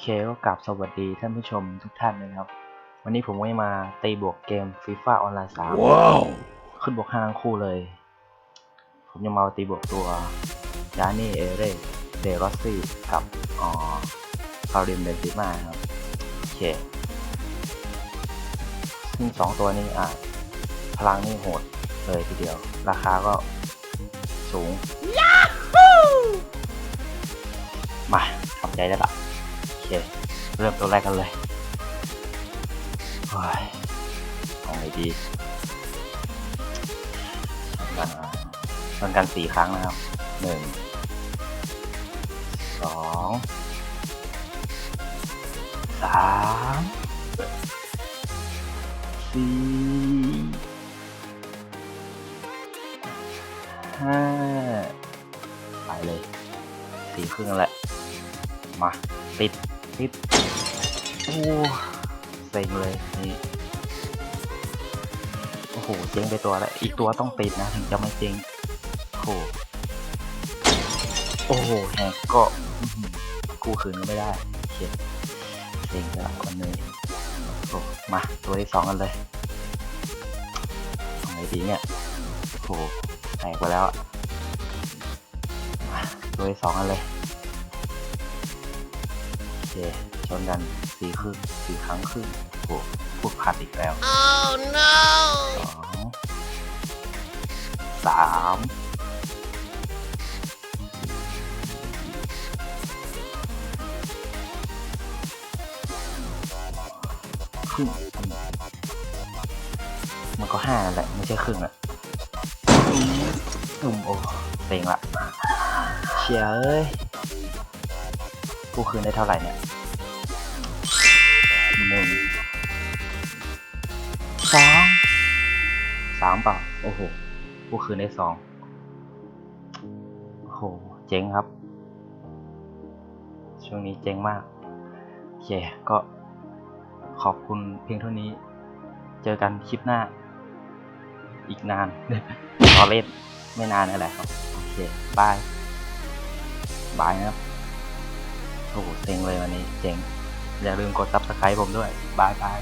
เคก็กลับสวัสดีท่านผู้ชมทุกท่านเลยนะครับ วันนี้ผมก็มาตีบวกเกมฟีฟ่าออนไลน์3ว้าวขึ้นบวก5ทั้งคู่เลย ผมจะมาตีบวกตัวยานี่เอเรเดรอสซี่กับอ๋อคาริมเบนซิมาครับ โอเค ซึ่งสองตัวนี้อะพลังนี่โหดเลยทีเดียว ราคาก็สูง มาทำใจได้ละโอ เคเริ่มตัวแรกกันเลยโอ้ยเอาไงดีชนกันอะชนกันสี่ครั้งนะครับหนึ่งสองสามสี่ห้าไปเลยสี่ครึ่งแหละมาติด ติดโอ้เซ็งเลยนี่โอ้โหเจ๊งไปตัวแล้วอีกตัวต้องติดนะถึงจะไม่เจ๊งโอ้โหโอ้โหแหกก็กู้คืนก็ไม่ได้โอเคเจ๊งไปละคนนี้โอ้มาตัวที่สองกันเลยทำไงดีเนี่ยโอ้โหแตกไปแล้วมาตัวที่สองกันเลย โอเคชนกันสี่ครึ่งสี่ครั้งครึ่งโอ้โหพูดพลาดอีกแล้ว oh no สองสามครึ่งมันก็ห้าแหละ ไม่ใช่ครึ่งอะตุ่มโอ้เต็งละ เชียเอ้ย กูคืนได้เท่าไหร่เนี่ย หนึ่งสองสามเปล่า โอ้โหกูคืนได้สองโอ้โห เจ๋งครับ ช่วงนี้เจ๋งมากโอเคก็ขอบคุณเพียงเท่านี้ เจอกันคลิปหน้า อีกนานรอเล่นไม่นานอะไรครับ โอเค บาย บายนะครับโอ้โหเซ็งเลยวันนี้ เจ๋ง อย่าลืมกด subscribe ผมด้วยบายบาย